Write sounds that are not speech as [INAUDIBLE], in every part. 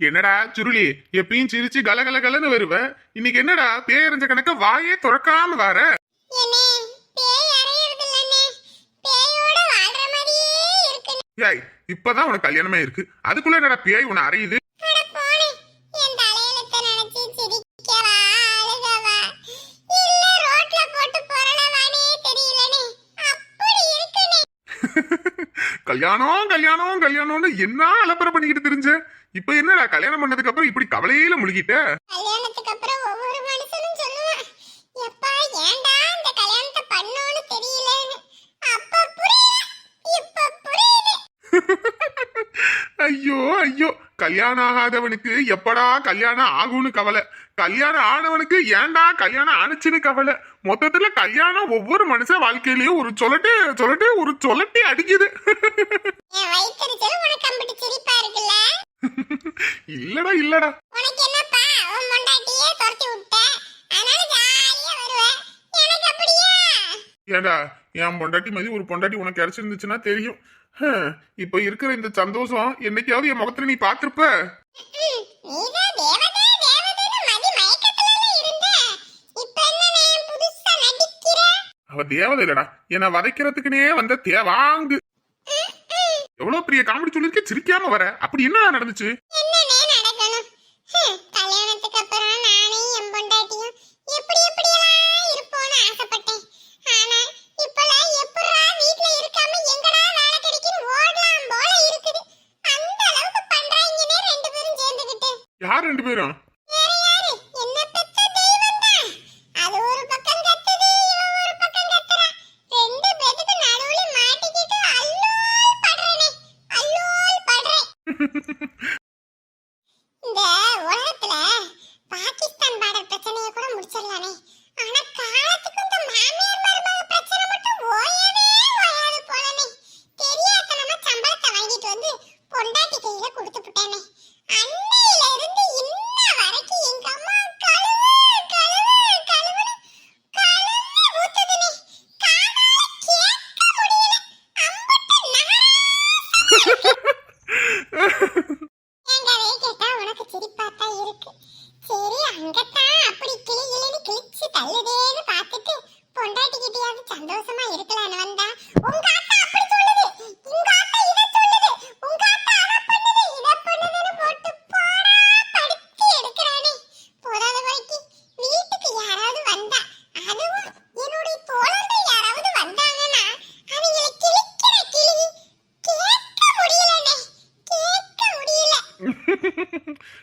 என்னடா சுருளி எப்பயும் சிரிச்சு கல கல கலன்னு வருவ? இன்னைக்கு என்னடா பேரஞ்ச கணக்க வாயே திறக்காம வர? ஏய் இப்பதான் உனக்கு கல்யாணமே இருக்கு. அதுக்குள்ள என்னடா பேய் உன்னை அறையுது? கல்யாணம் கல்யாணம் கல்யாணம்னு என்ன அலப்பற பண்ணிக்கிட்டு தெரிஞ்ச? இப்ப என்னடா கல்யாணம் பண்ணதுக்கு அப்புறம் இப்படி கவலையில முழுகிட்ட? கல்யாணத்துக்கு அப்புறம் ஒவ்வொரு மனுஷனும் சொல்லுவான் எப்பா ஏன்டா இந்த கல்யாணத்தை பண்ணோன்னு தெரியலன்னு? அப்ப புரியல இப்ப புரியுது. [LAUGHS] ஐயோ ஐயோ. கல்யாணம் ஆகாதவனுக்கு எப்படா கல்யாணம் ஆகும்னு கவலை. கல்யாணம் ஆனவனுக்கு ஏன்டா கல்யாணம் ஆனுச்சுன்னு கவலை. மொத்தத்துல கல்யாணம் ஒவ்வொரு மனுஷன் வாழ்க்கையிலயும் ஒரு சொல்லட்டு சொல்லட்டு ஒரு சொல்லட்டி அடிக்குது. இல்லடா இல்லடா. ஏண்டா என் பொண்டாட்டி மாதிரி ஒரு பொண்டாட்டி உனக்கு கிடைச்சிருந்துச்சுன்னா தெரியும். இப்ப இருக்கிற இந்த சந்தோஷம் என்னைக்காவது என் முகத்துல நீ நடிக்கிற? அவ தேவதை இல்லடா. என்னை வதைக்கிறதுக்குனே வந்த தேவாங்கு. எவ்வளவு பெரிய காமெடி சொல்லிருக்க சிரிக்காம வர. அப்படி என்ன நடந்துச்சு? கல்யாணத்துக்கு அப்புறம் நானே என் பொண்டாட்டியும் எப்படி எப்படியெல்லாம் இருப்போம்னு ஆசைப்பட்டேன். யார் ரெண்டு பேரும்?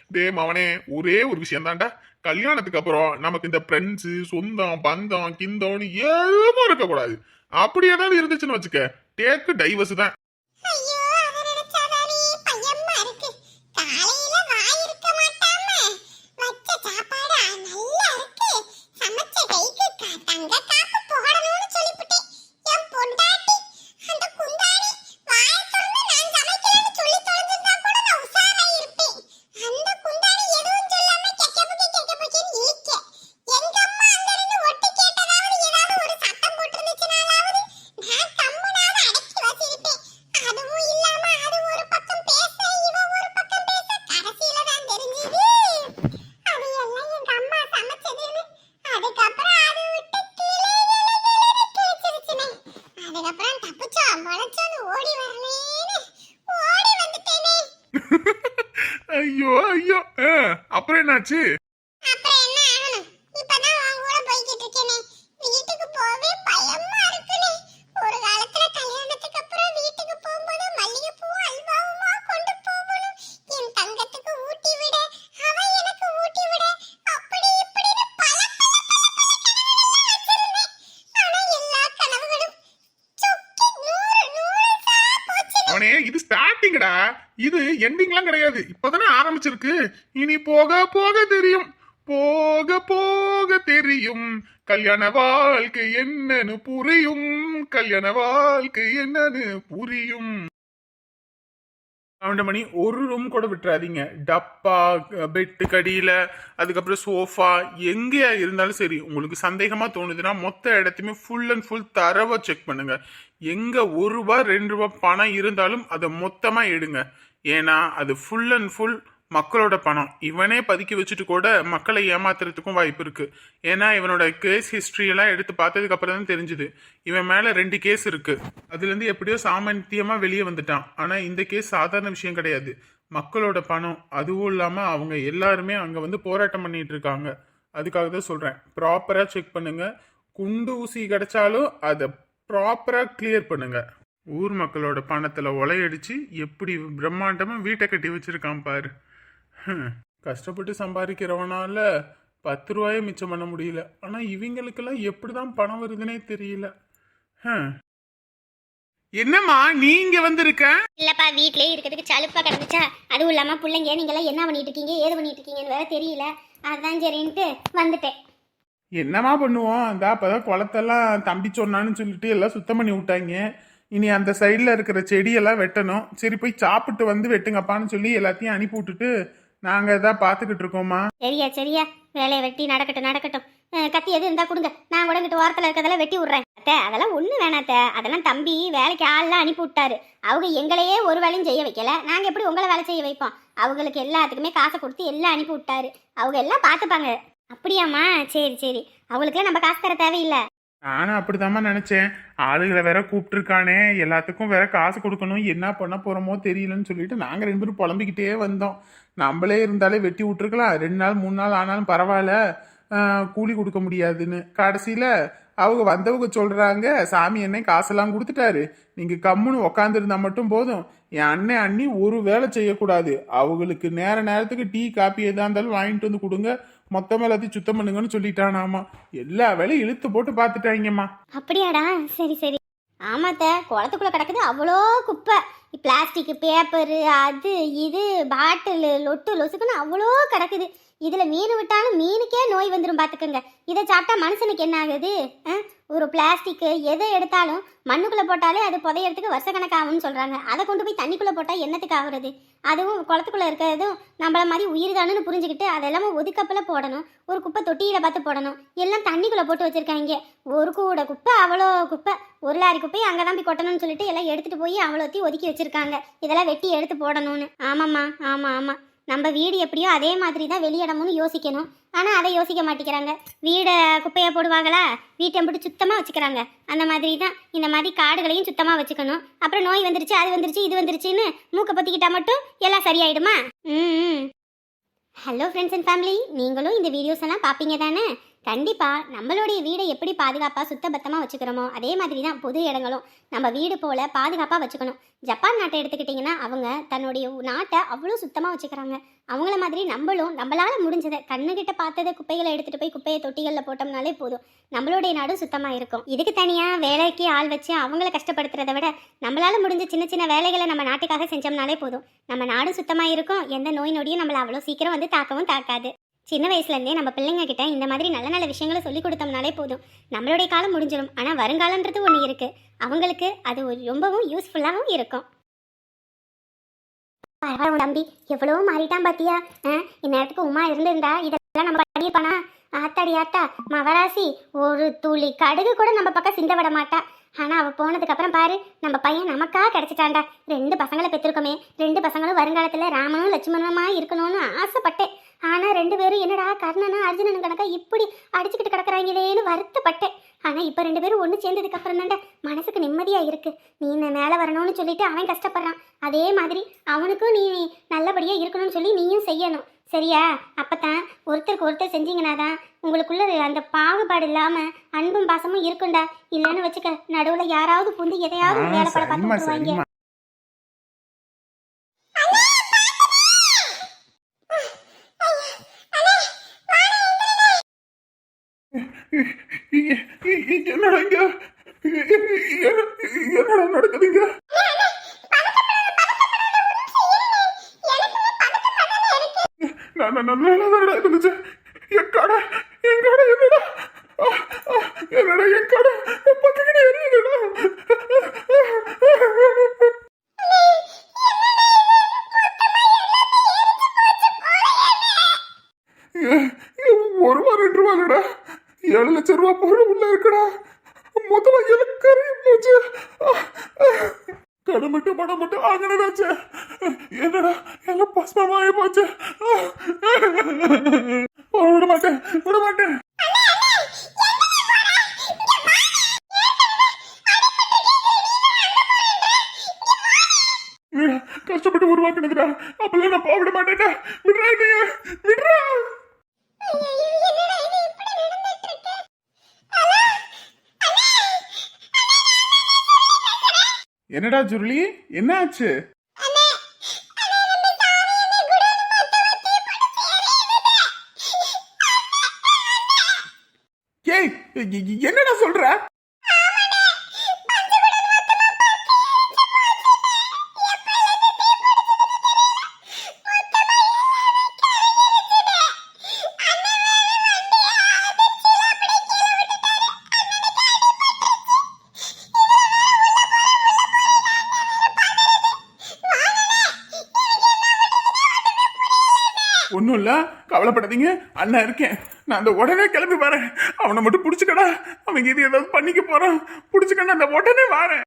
டே மவனே ஒரே ஒரு விஷயம் தான்டா கல்யாணத்துக்கு அப்புறம் நமக்கு இந்த ஃப்ரெண்ட்ஸு சொந்தம் பந்தம் கிந்தம்னு எதுவும் இருக்கக்கூடாது. அப்படி ஏதாவது இருந்துச்சுன்னு வச்சுக்க. டேக்கு டைவர்ஸ் தான். ஐயோ ஐயோ ஆ, அப்புறம் என்னாச்சு? இது இது எண்டிங்லாம் கிடையாது. இப்பதானே ஆரம்பிச்சிருக்கு. இனி போக போக தெரியும். போக போக தெரியும். கல்யாண வாழ்க்கை என்னன்னு புரியும். கல்யாண வாழ்க்கை என்னன்னு புரியும். பன்னெண்டு மணி ஒரு ரூம் கூட விட்டுறாதீங்க. டப்பா பெட்டு கடியில் அதுக்கப்புறம் சோஃபா எங்கேயா இருந்தாலும் சரி உங்களுக்கு சந்தேகமாக தோணுதுன்னா மொத்த இடத்தையுமே ஃபுல் அண்ட் ஃபுல் தரவை செக் பண்ணுங்க. எங்கே ஒரு ரூபா ரெண்டு ரூபா பணம் இருந்தாலும் அதை மொத்தமாக எடுங்க. ஏன்னா அது ஃபுல் அண்ட் ஃபுல் மக்களோட பணம். இவனே பதுக்கி வச்சுட்டு கூட மக்களை ஏமாத்துறதுக்கும் வாய்ப்பு இருக்கு. ஏன்னா இவனோட கேஸ் ஹிஸ்ட்ரியெல்லாம் எல்லாம் எடுத்து பார்த்ததுக்கு அப்புறம் தான் தெரிஞ்சுது. இவன் மேல ரெண்டு கேஸ் இருக்கு. அதுல இருந்து எப்படியோ சாமர்த்தியமா வெளியே வந்துட்டான். ஆனா இந்த கேஸ் சாதாரண விஷயம் கிடையாது. மக்களோட பணம் அதுவும் இல்லாம அவங்க எல்லாருமே அங்க வந்து போராட்டம் பண்ணிட்டு இருக்காங்க. அதுக்காக தான் சொல்றேன். ப்ராப்பரா செக் பண்ணுங்க. குண்டு ஊசி கிடைச்சாலும் அதை ப்ராப்பரா கிளியர் பண்ணுங்க. ஊர் மக்களோட பணத்தில் ஒலையடிச்சு எப்படி பிரம்மாண்டமாக வீட்டை கட்டி வச்சிருக்கான் பாரு. கஷ்டப்பட்டு சம்பாதிக்கிறவனால பத்து ரூபாயை மிச்சம் பண்ண முடியல. ஆனா இவங்களுக்கெல்லாம் எப்படிதான் பணம் வருதுன்னே தெரியல. என்னம்மா நீங்க வந்திருக்க? இல்லப்பா வீட்லயே இருக்கிறதுக்கு சலுப்பா கிடந்துச்சா? அதுவும் இல்லாம பிள்ளைங்க நீங்க எல்லாம் என்ன பண்ணிட்டு இருக்கீங்க? ஏது பண்ணிட்டு இருக்கீங்கன்னு வேற தெரியல. அதான் சரின்ட்டு வந்துட்டேன். என்னம்மா பண்ணுவோம்? அந்த அப்பதான் குளத்தெல்லாம் தம்பி சொன்னான்னு சொல்லிட்டு எல்லாம் சுத்தம் பண்ணி விட்டாங்க. இனி அந்த சைடில் இருக்கிற செடியெல்லாம் வெட்டணும். சரி போய் சாப்பிட்டு வந்து வெட்டுங்கப்பான்னு சொல்லி எல்லாத்தையும் அனுப்பி விட்டுட்டு நாங்க இதான் பாத்துக்கிட்டு இருக்கோம்மா. சரியா சரியா. வேலையை வெட்டி நடக்கட்டும் நடக்கட்டும். அஹ், கத்தி எது இருந்தா கொடுங்க. நான் கூட கிட்ட ஓரத்தில் இருக்கிறதெல்லாம் வெட்டி விட்றேன். அத்தை அதெல்லாம் ஒண்ணு வேணாத்த அதெல்லாம் தம்பி வேலைக்கு ஆள்லாம் அனுப்பி விட்டாரு. அவங்க எங்களையே ஒரு வேலையும் செய்ய வைக்கல. நாங்க எப்படி உங்களை வேலை செய்ய வைப்போம்? அவங்களுக்கு எல்லாத்துக்குமே காசை கொடுத்து எல்லாம் அனுப்பி விட்டாரு. அவங்க எல்லாம் பார்த்துப்பாங்க அப்படியாம்மா? சரி சரி. அவங்களுக்குலாம் நம்ம காசு தர தேவையில்லை. நானும் அப்படிதாம்மா நினைச்சேன். ஆளுகளை வேற கூப்பிட்டுருக்கானே. எல்லாத்துக்கும் வேற காசு கொடுக்கணும். என்ன பண்ண போறோமோ தெரியலன்னு சொல்லிட்டு நாங்க ரெண்டு பேரும் புலம்பிக்கிட்டே வந்தோம். நம்மளே இருந்தாலே வெட்டி விட்டுருக்கலாம். ரெண்டு நாள் மூணு நாள் ஆனாலும் பரவாயில்ல. கூலி கொடுக்க முடியாதுன்னு. கடைசியில அவங்க வந்தவங்க சொல்றாங்க சாமி என்ன காசெல்லாம் கொடுத்துட்டாரு. நீங்க கம்முன்னு உக்காந்துருந்தா மட்டும் போதும். என் அண்ணன் அண்ணி ஒரு வேலை செய்யக்கூடாது. அவங்களுக்கு நேர நேரத்துக்கு டீ காப்பி எதாக இருந்தாலும் வாங்கிட்டு வந்து கொடுங்க. மொத்தம் எல்லாத்தையும் சுத்தம் பண்ணுங்கன்னு சொல்லிட்டானாமா. எல்லா வேலையும் இழுத்து போட்டு பார்த்துட்டாங்கம்மா. அப்படியாடா? சரி சரி. ஆமாத்த குளத்துக்குள்ள கிடக்குது அவ்வளோ குப்பை. பிளாஸ்டிக் பேப்பரு அது இது பாட்டிலு லொட்டு லொசுக்குன்னு அவ்வளோ கிடக்குது. இதில் மீன் விட்டாலும் மீனுக்கே நோய் வந்துடும் பார்த்துக்கோங்க இதை சாப்பிட்டா மனுஷனுக்கு என்ன ஆகுது? ஒரு பிளாஸ்டிக்கு எதை எடுத்தாலும் மண்ணுக்குள்ளே போட்டாலே அது புதையறதுக்கு வருஷக்கணக்காகும்னு சொல்கிறாங்க அதை கொண்டு போய் தண்ணிக்குள்ளே போட்டால் என்னத்துக்கு ஆகுறது? அதுவும் குளத்துக்குள்ளே இருக்கிறதும் நம்மள மாதிரி உயிர் தானுன்னு புரிஞ்சுக்கிட்டு அதெல்லாமே ஒதுக்கப்பில் போடணும். ஒரு குப்பை தொட்டியில் பார்த்து போடணும். எல்லாம் தண்ணிக்குள்ளே போட்டு வச்சுருக்காங்க. ஒரு கூட குப்பை அவ்வளோ குப்பை. ஒரு லாரி குப்பையை அங்கே தான் போய் கொட்டணும்னு சொல்லிட்டு எல்லாம் எடுத்துகிட்டு போய் அவ்வளோத்தையும் ஒதுக்கி வச்சிருக்காங்க. இதெல்லாம் வெட்டி எடுத்து போடணும்னு. ஆமாம்மா ஆமாம் ஆமாம் நம்ம வீடு எப்படியோ அதே மாதிரி தான் வெளியிடமும்னு யோசிக்கணும். ஆனால் அதை யோசிக்க மாட்டேங்கிறாங்க. வீடை குப்பையை போடுவாங்களா? வீட்டை மட்டும் சுத்தமாக வச்சுக்கிறாங்க. அந்த மாதிரி தான் இந்த மாதிரி காடுகளையும் சுத்தமாக வச்சுக்கணும். அப்புறம் நோய் வந்துருச்சு அது வந்துருச்சு இது வந்துருச்சுன்னு மூக்கை பொத்திக்கிட்டா மட்டும் எல்லாம் சரியாயிடுமா? ம் ஹலோ ஃப்ரெண்ட்ஸ் அண்ட் ஃபேமிலி நீங்களும் இந்த வீடியோஸ் எல்லாம் பார்ப்பீங்க தானே கண்டிப்பாக நம்மளுடைய வீடை எப்படி பாதுகாப்பாக சுத்தபத்தமாக வச்சுக்கிறோமோ அதே மாதிரி தான் பொது இடங்களும் நம்ம வீடு போல் பாதுகாப்பாக வச்சுக்கணும். ஜப்பான் நாட்டை எடுத்துக்கிட்டிங்கன்னா அவங்க தன்னுடைய நாட்டை அவ்வளோ சுத்தமாக வச்சுக்கிறாங்க. அவங்கள மாதிரி நம்மளும் நம்மளால் முடிஞ்சதை கண்ணுகிட்ட பார்த்ததை குப்பைகளை எடுத்துகிட்டு போய் குப்பையை தொட்டிகளில் போட்டோம்னாலே போதும். நம்மளுடைய நாடும் சுத்தமாக இருக்கும். இதுக்கு தனியாக வேலைக்கு ஆள் வச்சு அவங்கள கஷ்டப்படுத்துறதை விட நம்மளால் முடிஞ்ச சின்ன சின்ன வேலைகளை நம்ம நாட்டுக்காக செஞ்சோம்னாலே போதும். நம்ம நாடும் சுத்தமாக இருக்கும். எந்த நோய் நொடியும் நம்மளை அவ்வளோ சீக்கிரம் வந்து தாக்கவும் தாக்காது. சின்ன வயசுலேருந்தே நம்ம பிள்ளைங்க கிட்ட இந்த மாதிரி நல்ல நல்ல விஷயங்களை சொல்லி கொடுத்தோம்னாலே போதும். நம்மளுடைய காலம் முடிஞ்சிடும். ஆனால் வருங்காலன்றது ஒன்று இருக்குது அவங்களுக்கு அது ஒரு ரொம்பவும் யூஸ்ஃபுல்லாகவும் இருக்கும். பரவாயில்ல தம்பி. எவ்வளோ மாறிட்டான் பாத்தியா? ஆ, இந்நேரத்துக்கு உமா இருந்திருந்தா இதெல்லாம் நம்ம பண்ணியிருப்பானா ஆத்தாடி ஆத்தா மவராசி ஒரு துளி கடுகு கூட நம்ம பக்கம் சிந்த விட மாட்டா. ஆனா அவ போனதுக்கு அப்புறம் பாரு நம்ம பையன் நமக்கா கிடைச்சிட்டான்டா. ரெண்டு பசங்களை பெற்றிருக்கோமே. ரெண்டு பசங்களும் வருங்காலத்துல ராமனும் லட்சுமணனுமா இருக்கணும்னு ஆசைப்பட்டேன். ரெண்டு பேரும் என்னடா கர்ணனும் அர்ஜுனனும் கணக்கா இப்படி அடிச்சுக்கிட்டு கிடக்குறாங்களேன்னு வருத்தப்பட்டேன். ஆனா இப்ப ரெண்டு பேரும் ஒண்ணு சேர்ந்ததுக்கு அப்புறம் தான்டா மனசுக்கு நிம்மதியா இருக்கு. நீ இந்த மேல வரணும்னு சொல்லிட்டு அவன் கஷ்டப்படுறான். அதே மாதிரி அவனுக்கும் நீ நல்லபடியா இருக்கணும்னு சொல்லி நீயும் செய்யணும். சரியா? அப்பதான் ஒருத்தருக்கு ஒருத்தர் செஞ்சீங்கன்னாதான் உங்களுக்குள்ள அந்த பாகுபாடு இல்லாம அன்பும் பாசமும் இருக்கும்டா. இல்லைன்னு வச்சுக்க நடுவுல யாராவது புந்து எதையாவது வேலை பார்த்து நான் நான் நல்லா நல்லா இருந்துச்சு. என் கடை என் கடை என்னடா? என்னடா என் கடை? பத்துக்கிட்டே எரியலடா ஒரு ரூபா ரெண்டு ரூபா இல்லடா ஏழு லட்சம் ரூபா பொருள் உள்ள இருக்குடா. மொத்தமா எனக்கு கரையும் போச்சு. ஆ, ஆ. மட்டும் பணம் என்னடா எல்லாம் பஸ்மமாயி போச்சு? விட மாட்டேன் விட மாட்டேன். கஷ்டப்பட்டு உருவாக்குனதுடா. அப்பெல்லாம் நான் போக விட மாட்டேன்டா. விடுறா விடுறா. என்னடா ஜுருளி? என்ன ஆச்சு. ஏய் என்னடா சொல்ற? ஒன்றும் இல்ல கவலைப்படாதீங்க. அண்ணா இருக்கேன். நான் அந்த உடனே கிளம்பி வரேன். அவனை மட்டும் பிடிச்சிக்கடா. அவன் இது ஏதாவது பண்ணிக்க போறான். பிடிச்சிக்கடா அந்த உடனே வரேன்.